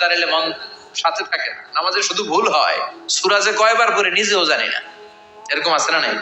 দাঁড়ালে মন সাথে থাকে না। নামাজে শুধু ভুল হয়, সুরাজে কয়বার করে নিজেও না। এরকম আছে না নাই?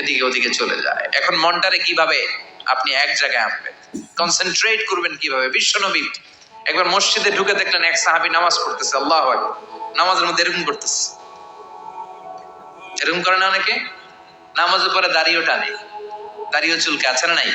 এদিকে ওদিকে চলে যায়। এখন মনটারে কীভাবে আপনি এক জায়গায় আনবেন? কনসেন্ট্রেট করবেন কীভাবে? বিশ্বনবী একবার মসজিদে ঢুকে দেখলেন এক সাহাবী নামাজ পড়তেছে, আল্লাহ নামাজের মধ্যে এরকম করতেছে। এরকম করে না অনেকে? নামাজের পরে দাড়িও টানে। দাড়িও চুলকে, আছে না নাই?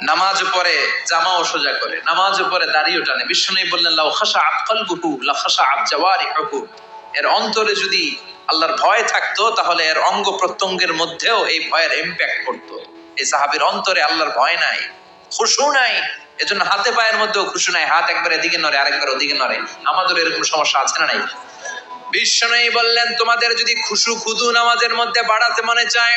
নামাজ পরে জামাও সোজা করে, নামাজ পরে দাড়িও টানে। বিষ্ণু বললেন, লাউ খাসা জাওয়ারি এর অন্তরে যদি আল্লাহর ভয় থাকতো, তাহলে এর অঙ্গ প্রত্যঙ্গের মধ্যেও এই ভয়ের ইম্প্যাক্ট করতো এই সাহাবীর অন্তরে আল্লাহর ভয় নাই, খুশু নাই। এজন্য হাতে পায়ের মধ্যেও খুশু নাই, হাত একবার এদিকে নড়ে, আরেকবার ওদিকে নড়ে। আমাদের এরকম সমস্যা আছে না নাই? বিষ্ণু বললেন, তোমাদের যদি খুশু খুদু নামাজের মধ্যে বাড়াতে মনে চায়